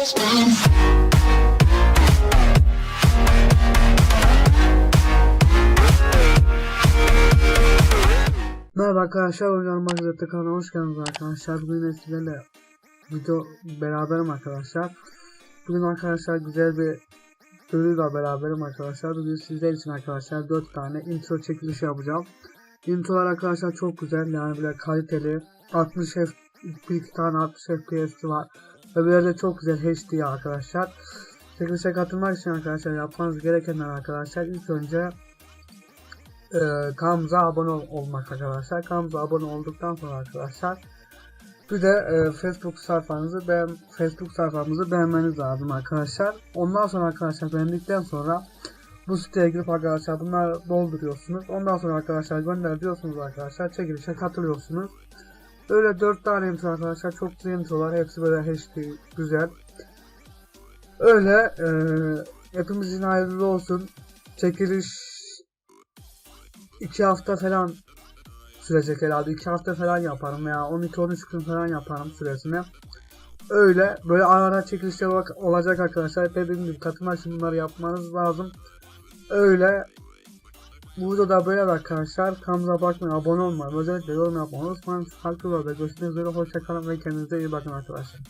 Merhaba arkadaşlar, Oyunlar Magazette kanalına hoş geldiniz arkadaşlar. Bugün sizlerle video beraberim arkadaşlar. Bugün arkadaşlar güzel bir duyuruyla beraberim arkadaşlar. Bugün sizler için arkadaşlar 4 tane intro çekilişi yapacağım. Introlar arkadaşlar çok güzel yani böyle kaliteli. 60 F, bir iki tane 60 FPS var. Ve böyle çok güzel HD arkadaşlar. Çekilişe katılmak için arkadaşlar yapmanız gerekenler arkadaşlar ilk önce e, kanalımıza abone ol- olmak arkadaşlar. Kanalımıza abone olduktan sonra arkadaşlar bir de e, Facebook sayfanızı beğen Facebook sayfamızı beğenmeniz lazım arkadaşlar. Ondan sonra arkadaşlar beğendikten sonra bu siteye girip arkadaşlar bunları dolduruyorsunuz. Ondan sonra arkadaşlar gönder diyorsunuz arkadaşlar. Çekilişe katılıyorsunuz. Öyle 4 tane intro arkadaşlar. Çok güzel introlar. Hepsi böyle HD güzel. Öyle e, hepimizin hayırlı olsun. Çekiliş 2 hafta falan sürecek herhalde. 2 hafta falan yaparım veya 12-13 gün falan yaparım süresine. Öyle böyle ara ara çekilişler olacak arkadaşlar. Dediğim gibi katılmak için bunları yapmanız lazım. Öyle bu videoda böyle arkadaşlar. Kanalımıza bakmayın, abone olmayı, özellikle yorum yapmayı unutmayın. Farklı videoda görüşmek üzere. Hoşçakalın ve kendinize iyi bakın arkadaşlar.